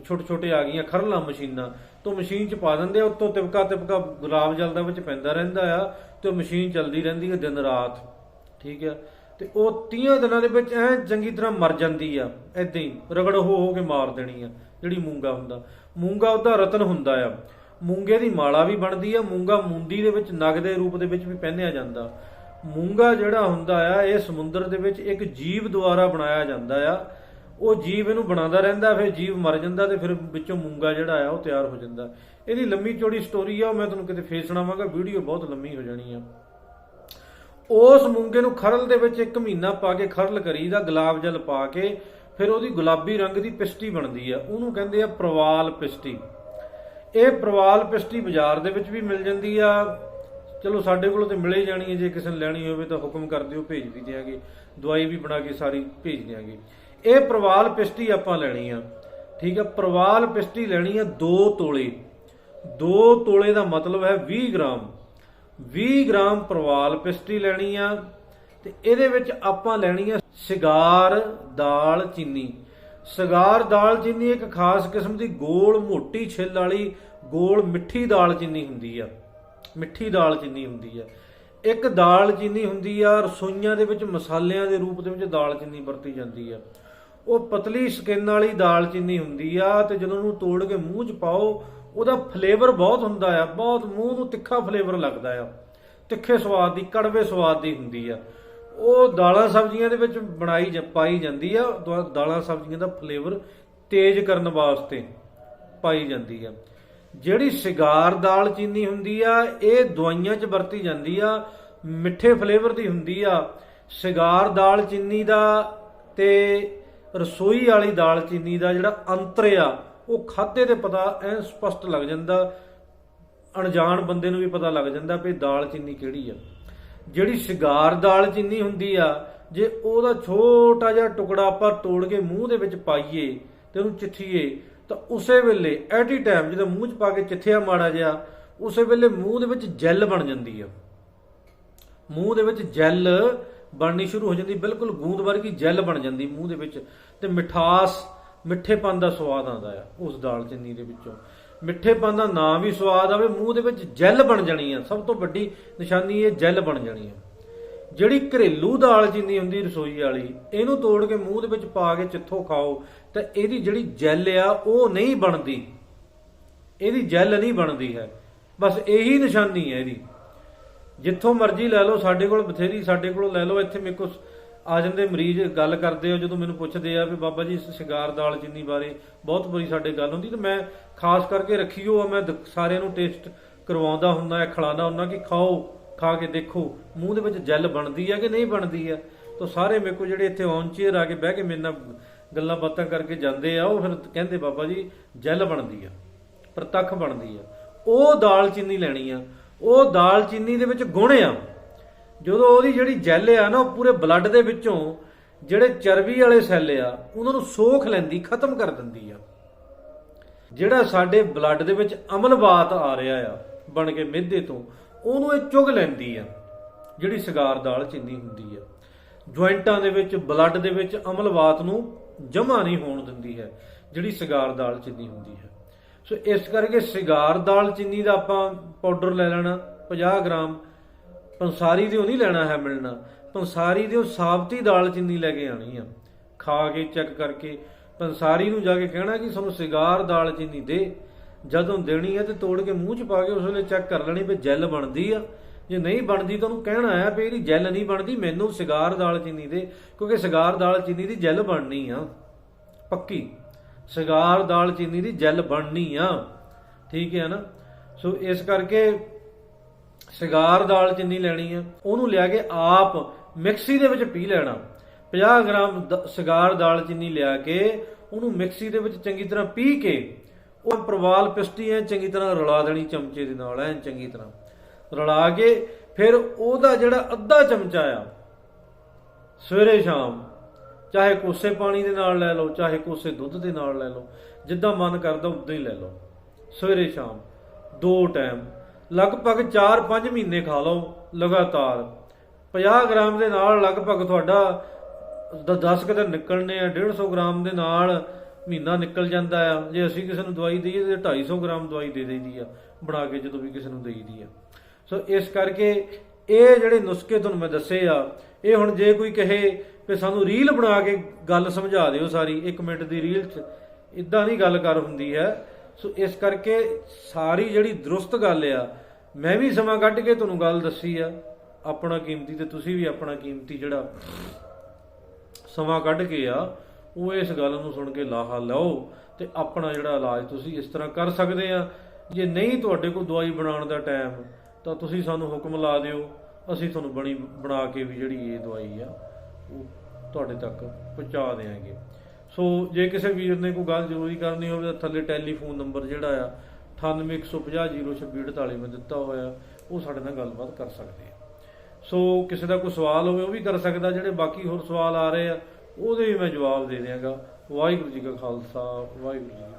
ਛੋਟੇ ਛੋਟੇ ਆ ਗਈਆਂ ਖਰਲਾ ਮਸ਼ੀਨਾਂ, ਤੋਂ ਮਸ਼ੀਨ ਚ ਪਾ ਦਿੰਦੇ ਆ, ਉੱਤੋਂ ਤਿਪਕਾ ਤਿਪਕਾ ਗੁਲਾਬ ਜਲ ਦਾ ਵਿੱਚ ਪੈਂਦਾ ਰਹਿੰਦਾ ਆ, ਤੇ ਉਹ ਮਸ਼ੀਨ ਚਲਦੀ ਰਹਿੰਦੀ ਹੈ ਦਿਨ ਰਾਤ, ਠੀਕ ਆ? ਤੇ ਉਹ 30 ਦਿਨਾਂ ਦੇ ਵਿੱਚ ਐ ਚੰਗੀ ਤਰ੍ਹਾਂ ਮਰ ਜਾਂਦੀ ਆ ਐਦਾਂ ਹੀ, ਰਗੜ ਹੋ ਹੋ ਕੇ ਮਾਰ ਦੇਣੀ ਆ, ਜਿਹੜੀ ਮੂੰਗਾ ਹੁੰਦਾ। ਮੂੰਗਾ ਉਹਦਾ ਰਤਨ ਹੁੰਦਾ ਆ। ਮੂੰਗੇ ਦੀ ਮਾਲਾ ਵੀ ਬਣਦੀ ਆ, ਮੂੰਗਾ ਮੁੰਦੀ ਦੇ ਵਿੱਚ, ਨਗ ਦੇ ਰੂਪ ਦੇ ਵਿੱਚ ਵੀ ਪਹਿਨਿਆ ਜਾਂਦਾ। ਮੂੰਗਾ ਜਿਹੜਾ ਹੁੰਦਾ ਆ, ਇਹ ਸਮੁੰਦਰ ਦੇ ਵਿੱਚ ਇੱਕ ਜੀਵ ਦੁਆਰਾ ਬਣਾਇਆ ਜਾਂਦਾ ਆ ਉਹ ਜੀਵ ਇਹਨੂੰ ਬਣਾਉਂਦਾ ਰਹਿੰਦਾ, ਫਿਰ ਜੀਵ ਮਰ ਜਾਂਦਾ ਤੇ ਫਿਰ ਵਿੱਚੋਂ ਮੂੰਗਾ ਜਿਹੜਾ ਆ ਉਹ ਤਿਆਰ ਹੋ ਜਾਂਦਾ। ਇਹਦੀ ਲੰਮੀ ਚੌੜੀ ਸਟੋਰੀ ਆ, ਉਹ ਮੈਂ ਤੁਹਾਨੂੰ ਕਿਤੇ ਫੇਰ ਸੁਣਾਵਾਂਗਾ ਵੀਡੀਓ ਬਹੁਤ ਲੰਮੀ ਹੋ ਜਾਣੀ ਆ। ਉਸ ਮੂੰਗੇ ਨੂੰ ਖਰਲ ਦੇ ਵਿੱਚ ਇੱਕ ਮਹੀਨਾ ਪਾ ਕੇ ਖਰਲ ਕਰੀਦਾ, ਗੁਲਾਬ ਜਲ ਪਾ ਕੇ, ਫਿਰ ਉਹਦੀ ਗੁਲਾਬੀ ਰੰਗ ਦੀ ਪਿਸਟੀ ਬਣਦੀ ਆ। ਉਹਨੂੰ ਕਹਿੰਦੇ ਆ ਪ੍ਰਵਾਲ ਪਿਸਟੀ ਇਹ ਪ੍ਰਵਾਲ ਪਿਸਟੀ ਬਾਜ਼ਾਰ ਦੇ ਵਿੱਚ ਵੀ ਮਿਲ ਜਾਂਦੀ ਆ। ਚਲੋ ਸਾਡੇ ਕੋਲ ਤੇ ਮਿਲੇ ਜਾਣੀ ਹੈ ਜੇ ਕਿਸੇ ਨੇ ਲੈਣੀ ਹੋਵੇ ਤਾਂ ਹੁਕਮ ਕਰ ਦਿਓ, ਭੇਜ ਵੀ ਦਿਆਂਗੇ। ਦਵਾਈ ਵੀ ਬਣਾ ਕੇ ਸਾਰੀ ਭੇਜ ਦਿਆਂਗੇ। ਇਹ ਪ੍ਰਵਾਲ ਪਿਸਟੀ ਆਪਾਂ ਲੈਣੀ ਆ। ਠੀਕ ਆ, ਪ੍ਰਵਾਲ ਪਿਸਟੀ ਲੈਣੀ ਆ 2 ਤੋਲੇ। 2 ਤੋਲੇ ਦਾ ਮਤਲਬ ਹੈ 20 ਗ੍ਰਾਮ। 20 ਗ੍ਰਾਮ ਪ੍ਰਵਾਲ ਪਿਸਟੀ ਲੈਣੀ ਆ ਤੇ ਇਹਦੇ ਵਿੱਚ ਆਪਾਂ ਲੈਣੀ ਆ ਸਿਗਾਰ, ਦਾਲ, ਚੀਨੀ। ਸਿਗਾਰ, ਦਾਲ, ਚੀਨੀ ਇੱਕ ਖਾਸ ਕਿਸਮ ਦੀ ਗੋਲ ਮੋਟੀ ਛਿੱਲ ਵਾਲੀ ਗੋਲ ਮਿੱਠੀ ਦਾਲ ਚੀਨੀ ਹੁੰਦੀ ਆ। ਮਿੱਠੀ ਦਾਲ ਚੀਨੀ ਹੁੰਦੀ ਆ। ਇੱਕ ਦਾਲ ਚੀਨੀ ਹੁੰਦੀ ਆ, ਰਸੋਈਆਂ ਦੇ ਵਿੱਚ ਮਸਾਲਿਆਂ ਦੇ ਰੂਪ ਦੇ ਵਿੱਚ ਦਾਲ ਚੀਨੀ ਵਰਤੀ ਜਾਂਦੀ ਆ। ਉਹ ਪਤਲੀ ਸਕਿਨ ਵਾਲੀ ਦਾਲਚੀਨੀ ਹੁੰਦੀ ਆ ਤੇ ਜਦੋਂ ਉਹਨੂੰ ਤੋੜ ਕੇ ਮੂੰਹ 'ਚ ਪਾਓ, ਉਹਦਾ ਫਲੇਵਰ ਬਹੁਤ ਹੁੰਦਾ ਆ, ਬਹੁਤ ਮੂੰਹ ਨੂੰ ਤਿੱਖਾ ਫਲੇਵਰ ਲੱਗਦਾ ਆ। ਤਿੱਖੇ ਸਵਾਦ ਦੀ, ਕੜਵੇ ਸਵਾਦ ਦੀ ਹੁੰਦੀ ਆ। ਉਹ ਦਾਲਾਂ ਸਬਜ਼ੀਆਂ ਦੇ ਵਿੱਚ ਬਣਾਈ ਜਾਂ ਪਾਈ ਜਾਂਦੀ ਆ ਦੁਆ- ਦਾਲਾਂ ਸਬਜ਼ੀਆਂ ਦਾ ਫਲੇਵਰ ਤੇਜ਼ ਕਰਨ ਵਾਸਤੇ ਪਾਈ ਜਾਂਦੀ ਆ। ਜਿਹੜੀ ਸਿਗਾਰ ਦਾਲ ਚੀਨੀ ਹੁੰਦੀ ਆ, ਇਹ ਦਵਾਈਆਂ 'ਚ ਵਰਤੀ ਜਾਂਦੀ ਆ, ਮਿੱਠੇ ਫਲੇਵਰ ਦੀ ਹੁੰਦੀ ਆ। ਸਿਗਾਰ ਦਾਲ ਚੀਨੀ ਦਾ ਤੇ ਰਸੋਈ ਵਾਲੀ ਦਾਲ ਚੀਨੀ ਦਾ ਜਿਹੜਾ ਅੰਤਰ ਆ, ਉਹ ਖਾਦੇ ਤੇ ਪਤਾ ਐ ਸਪਸ਼ਟ ਲੱਗ ਜਾਂਦਾ। ਅਣਜਾਣ ਬੰਦੇ ਨੂੰ ਵੀ ਪਤਾ ਲੱਗ ਜਾਂਦਾ ਵੀ ਦਾਲ ਚੀਨੀ ਕਿਹੜੀ ਆ। ਜਿਹੜੀ ਸਿਗਾਰ ਦਾਲ ਚੀਨੀ ਹੁੰਦੀ ਆ, ਜੇ ਉਹਦਾ ਛੋਟਾ ਜਿਹਾ ਟੁਕੜਾ ਆਪਾਂ ਤੋੜ ਕੇ ਮੂੰਹ ਦੇ ਵਿੱਚ ਪਾਈਏ ਤੇ ਉਹਨੂੰ ਚਿੱਠੀਏ, ਤਾਂ ਉਸੇ ਵੇਲੇ ਐਟੀ ਟਾਈਮ ਜਦੋਂ ਮੂੰਹ 'ਚ ਪਾ ਕੇ ਚਿੱਠਿਆ ਮਾੜਾ ਜਿਹਾ, ਉਸੇ ਵੇਲੇ ਮੂੰਹ ਦੇ ਵਿੱਚ ਜੈਲ ਬਣ ਜਾਂਦੀ ਆ। ਮੂੰਹ ਦੇ ਵਿੱਚ ਜੈਲ ਬਣਨੀ ਸ਼ੁਰੂ ਹੋ ਜਾਂਦੀ, ਬਿਲਕੁਲ ਗੂੰਦ ਵਰਗੀ ਜੈਲ ਬਣ ਜਾਂਦੀ ਮੂੰਹ ਦੇ ਵਿੱਚ ਤੇ ਮਿਠਾਸ, ਮਿੱਠੇਪਨ ਦਾ ਸਵਾਦ ਆਉਂਦਾ ਆ ਉਸ ਦਾਲ ਚੀਨੀ ਦੇ ਵਿੱਚੋਂ। ਮਿੱਠੇਪਨ ਦਾ ਨਾਮ ਵੀ ਸਵਾਦ ਆਵੇ, ਮੂੰਹ ਦੇ ਵਿੱਚ ਜੈਲ ਬਣ ਜਾਣੀ ਆ। ਸਭ ਤੋਂ ਵੱਡੀ ਨਿਸ਼ਾਨੀ ਇਹ ਜੈਲ ਬਣ ਜਾਣੀ ਆ। ਜਿਹੜੀ ਘਰੇਲੂ ਦਾਲ ਚੀਨੀ ਹੁੰਦੀ ਰਸੋਈ ਵਾਲੀ, ਇਹਨੂੰ ਤੋੜ ਕੇ ਮੂੰਹ ਦੇ ਵਿੱਚ ਪਾ ਕੇ ਚਿੱਥੋਂ ਖਾਓ ਤਾਂ ਇਹਦੀ ਜਿਹੜੀ ਜੈਲ ਆ, ਉਹ ਨਹੀਂ ਬਣਦੀ। ਇਹਦੀ ਜੈਲ ਨਹੀਂ ਬਣਦੀ ਹੈ। ਬਸ ਇਹੀ ਨਿਸ਼ਾਨੀ ਹੈ ਇਹਦੀ। ਜਿੱਥੋਂ ਮਰਜ਼ੀ ਲੈ ਲਓ, ਸਾਡੇ ਕੋਲ ਬਥੇਰੀ, ਸਾਡੇ ਕੋਲ ਲੈ ਲਓ। ਇੱਥੇ ਮੇਰੇ ਕੋਲ ਆ ਜਾਂਦੇ ਮਰੀਜ਼, ਗੱਲ ਕਰਦੇ ਆ, ਜਦੋਂ ਮੈਨੂੰ ਪੁੱਛਦੇ ਆ ਵੀ ਬਾਬਾ ਜੀ ਸ਼ਿੰਗਾਰ ਦਾਲ ਚੀਨੀ ਬਾਰੇ ਬਹੁਤ ਬੜੀ ਸਾਡੇ ਗੱਲ ਹੁੰਦੀ, ਤੇ ਮੈਂ ਖਾਸ ਕਰਕੇ ਰੱਖੀ ਉਹ ਮੈਂ ਸਾਰਿਆਂ ਨੂੰ ਟੇਸਟ ਕਰਵਾਉਂਦਾ ਹੁੰਦਾ ਹੈ ਖਿਲਾਉਂਦਾ ਹੁੰਦਾ ਕਿ ਖਾਓ, ਖਾ ਕੇ ਦੇਖੋ, ਮੂੰਹ ਦੇ ਵਿੱਚ ਜੈਲ ਬਣਦੀ ਆ ਕਿ ਨਹੀਂ ਬਣਦੀ ਆ? ਤਾਂ ਸਾਰੇ ਮੇਰੇ ਕੋਲ ਜਿਹੜੇ ਇੱਥੇ ਔਨ ਚੇਅਰ ਆ ਕੇ ਬਹਿ ਕੇ ਮੇਰੇ ਨਾਲ ਗੱਲਾਂ ਬਾਤਾਂ ਕਰਕੇ ਜਾਂਦੇ ਆ, ਉਹ ਫਿਰ ਕਹਿੰਦੇ ਬਾਬਾ ਜੀ, ਜੈਲ ਬਣਦੀ ਆ, ਪ੍ਰਤੱਖ ਬਣਦੀ ਆ। ਉਹ ਦਾਲ ਚੀਨੀ ਲੈਣੀ ਆ। ਉਹ ਦਾਲ ਚੀਨੀ ਦੇ ਵਿੱਚ ਗੁਣ ਆ। ਜਦੋਂ ਉਹਦੀ ਜਿਹੜੀ ਜੈਲ ਆ ਨਾ, ਉਹ ਪੂਰੇ ਬਲੱਡ ਦੇ ਵਿੱਚੋਂ ਜਿਹੜੇ ਚਰਬੀ ਵਾਲੇ ਸੈੱਲ ਆ, ਉਹਨਾਂ ਨੂੰ ਸੋਖ ਲੈਂਦੀ, ਖਤਮ ਕਰ ਦਿੰਦੀ ਆ। ਜਿਹੜਾ ਸਾਡੇ ਬਲੱਡ ਦੇ ਵਿੱਚ ਅਮਲਵਾਤ ਆ ਰਿਹਾ ਆ, ਬਣ ਕੇ ਮਿੱਧੇ ਤੋਂ, ਉਹਨੂੰ ਇਹ ਚੁਗ ਲੈਂਦੀ ਆ, ਜਿਹੜੀ ਸਿਗਾਰ ਦਾਲ ਚੀਨੀ ਹੁੰਦੀ ਆ। ਜੁਆਇੰਟਾਂ ਦੇ ਵਿੱਚ, ਬਲੱਡ ਦੇ ਵਿੱਚ ਅਮਲਵਾਤ ਨੂੰ ਜਮਾ ਨਹੀਂ ਹੋਣ ਦਿੰਦੀ ਹੈ, ਜਿਹੜੀ ਸਿਗਾਰ ਦਾਲ ਚੀਨੀ ਹੁੰਦੀ ਹੈ। ਸੋ ਇਸ ਕਰਕੇ ਸਿਗਾਰ ਦਾਲ ਚੀਨੀ ਦਾ ਆਪਾਂ ਪਾਊਡਰ ਲੈ ਲੈਣਾ 50 ਗ੍ਰਾਮ। ਪੰਸਾਰੀ ਦਿਓ ਨਹੀਂ ਲੈਣਾ ਹੈ ਮਿਲਣਾ। ਪੰਸਾਰੀ ਦਿਓ, ਸਾਬਤੀ ਦਾਲ ਚੀਨੀ ਲੈ ਕੇ ਆਣੀ ਆ। ਖਾ ਕੇ ਚੈੱਕ ਕਰਕੇ। ਪੰਸਾਰੀ ਨੂੰ ਜਾ ਕੇ ਕਹਿਣਾ ਕਿ ਸਾਨੂੰ ਸਿਗਾਰ ਦਾਲ ਚੀਨੀ ਦੇ। ਜਦੋਂ ਦੇਣੀ ਹੈ ਤੇ ਤੋੜ ਕੇ ਮੂੰਹ 'ਚ ਪਾ ਕੇ ਉਸ ਵੇਲੇ ਚੈੱਕ ਕਰ ਲੈਣੀ ਵੀ ਜੈਲ ਬਣਦੀ ਆ। ਜੇ ਨਹੀਂ ਬਣਦੀ ਤਾਂ ਉਹਨੂੰ ਕਹਿਣਾ ਆ ਵੀ ਇਹਦੀ ਜੈਲ ਨਹੀਂ ਬਣਦੀ, ਮੈਨੂੰ ਸਿਗਾਰ ਦਾਲ ਚੀਨੀ ਦੇ, ਕਿਉਂਕਿ ਸਿਗਾਰ ਦਾਲ ਚੀਨੀ ਦੀ ਜੈਲ ਬਣਨੀ ਆ। ਪੱਕੀ। ਸਿਗਾਰ ਦਾਲ ਚੀਨੀ ਦੀ ਜੈਲ ਬਣਨੀ ਆ। ਠੀਕ ਹੈ ਨਾ? ਸੋ ਇਸ ਕਰਕੇ ਸਿਗਾਰ ਦਾਲ ਚੀਨੀ ਲੈਣੀ ਆ। ਉਹਨੂੰ ਲਿਆ ਕੇ ਆਪ ਮਿਕਸੀ ਦੇ ਵਿੱਚ ਪੀ ਲੈਣਾ। 50 ਗ੍ਰਾਮ ਦ- ਸਿਗਾਰ ਦਾਲ ਚੀਨੀ ਲਿਆ ਕੇ ਉਹਨੂੰ ਮਿਕਸੀ ਦੇ ਵਿੱਚ ਚੰਗੀ ਤਰ੍ਹਾਂ ਪੀ ਕੇ ਉਹ ਪ੍ਰਵਾਲ ਪਿਸਟੀ ਐ ਚੰਗੀ ਤਰ੍ਹਾਂ ਰਲਾ ਦੇਣੀ ਚਮਚੇ ਦੇ ਨਾਲ, ਐ ਚੰਗੀ ਤਰ੍ਹਾਂ। ਰਲਾ ਕੇ ਫਿਰ ਉਹਦਾ ਜਿਹੜਾ ਅੱਧਾ ਚਮਚਾ ਆ, ਸਵੇਰੇ ਸ਼ਾਮ ਚਾਹੇ ਕੋਸੇ ਪਾਣੀ ਦੇ ਨਾਲ ਲੈ ਲਓ, ਚਾਹੇ ਕੋਸੇ ਦੁੱਧ ਦੇ ਨਾਲ ਲੈ ਲਓ, ਜਿੱਦਾਂ ਮਨ ਕਰਦਾ ਉਦਾਂ ਹੀ ਲੈ ਲਓ। ਸਵੇਰੇ ਸ਼ਾਮ ਦੋ ਟਾਈਮ, ਲਗਭਗ 4-5 ਮਹੀਨੇ ਖਾ ਲਓ ਲਗਾਤਾਰ। 50 ਗ੍ਰਾਮ ਦੇ ਨਾਲ ਲਗਭਗ ਤੁਹਾਡਾ 10 ਕਦਰ ਨਿਕਲਣੇ ਆ 150 ਗ੍ਰਾਮ ਦੇ ਨਾਲ ਮਹੀਨਾ ਨਿਕਲ ਜਾਂਦਾ ਆ। ਜੇ ਅਸੀਂ ਕਿਸੇ ਨੂੰ ਦਵਾਈ ਦਈਏ, ਤੇ 250 ਗ੍ਰਾਮ ਦਵਾਈ ਦੇ ਦੇਈਦੀ ਆ, ਬਣਾ ਕੇ ਜਦੋਂ ਵੀ ਕਿਸੇ ਨੂੰ ਦੇਈਦੀ ਆ। ਸੋ ਇਸ ਕਰਕੇ ਇਹ ਜਿਹੜੇ ਨੁਸਖੇ ਤੁਹਾਨੂੰ ਮੈਂ ਦੱਸੇ ਆ, ਇਹ ਹੁਣ ਜੇ ਕੋਈ ਕਹੇ ਵੀ ਸਾਨੂੰ ਰੀਲ ਬਣਾ ਕੇ ਗੱਲ ਸਮਝਾ ਦਿਓ ਸਾਰੀ 1 ਮਿੰਟ ਦੀ ਰੀਲ 'ਚ। ਇਦਾਂ ਨਹੀਂ ਗੱਲ ਕਰ ਹੁੰਦੀ ਹੈ। ਸੋ ਇਸ ਕਰਕੇ ਸਾਰੀ ਜਿਹੜੀ ਦਰੁਸਤ ਗੱਲ ਆ, ਮੈਂ ਵੀ ਸਮਾਂ ਕੱਢ ਕੇ ਤੁਹਾਨੂੰ ਗੱਲ ਦੱਸੀ ਆ। ਆਪਣਾ ਕੀਮਤੀ ਤੇ ਤੁਸੀਂ ਵੀ ਆਪਣਾ ਕੀਮਤੀ ਜਿਹੜਾ ਸਮਾਂ ਕੱਢ ਕੇ ਆ, ਉਹ ਇਸ ਗੱਲ ਨੂੰ ਸੁਣ ਕੇ ਲਾਹਾ ਲਓ ਤੇ ਆਪਣਾ ਜਿਹੜਾ ਇਲਾਜ ਤੁਸੀਂ ਇਸ ਤਰ੍ਹਾਂ ਕਰ ਸਕਦੇ ਆ। ਜੇ ਨਹੀਂ ਤੁਹਾਡੇ ਕੋਲ ਦਵਾਈ ਬਣਾਉਣ ਦਾ ਟਾਈਮ ਤਾਂ ਤੁਸੀਂ ਸਾਨੂੰ ਹੁਕਮ ਲਾ ਦਿਓ। ਅਸੀਂ ਤੁਹਾਨੂੰ ਬਣੀ, ਬਣਾ ਕੇ ਵੀ ਜਿਹੜੀ ਇਹ ਦਵਾਈ ਆ ਉਹ ਤੁਹਾਡੇ ਤੱਕ ਪਹੁੰਚਾ ਦੇਵਾਂਗੇ ਸੋ ਜੇ ਕਿਸੇ ਵੀਰ ਨੇ ਕੋਈ ਗੱਲ ਜ਼ਰੂਰੀ ਕਰਨੀ ਹੋਵੇ ਤਾਂ ਥੱਲੇ ਟੈਲੀਫੋਨ ਨੰਬਰ ਜਿਹੜਾ ਆ 9815002648 ਮੈਂ ਦਿੱਤਾ ਹੋਇਆ, ਉਹ ਸਾਡੇ ਨਾਲ ਗੱਲਬਾਤ ਕਰ ਸਕਦੇ ਆ। ਸੋ ਕਿਸੇ ਦਾ ਕੋਈ ਸਵਾਲ ਹੋਵੇ ਉਹ ਵੀ ਕਰ ਸਕਦਾ, ਜਿਹੜੇ ਬਾਕੀ ਹੋਰ ਸਵਾਲ ਆ ਰਹੇ ਆ, ਉਹਦੇ ਵੀ ਮੈਂ ਜਵਾਬ ਦੇ ਦਿਆਂਗਾ। ਵਾਹਿਗੁਰੂ ਜੀ ਕਾ ਖਾਲਸਾ, ਵਾਹਿਗੁਰੂ ਜੀ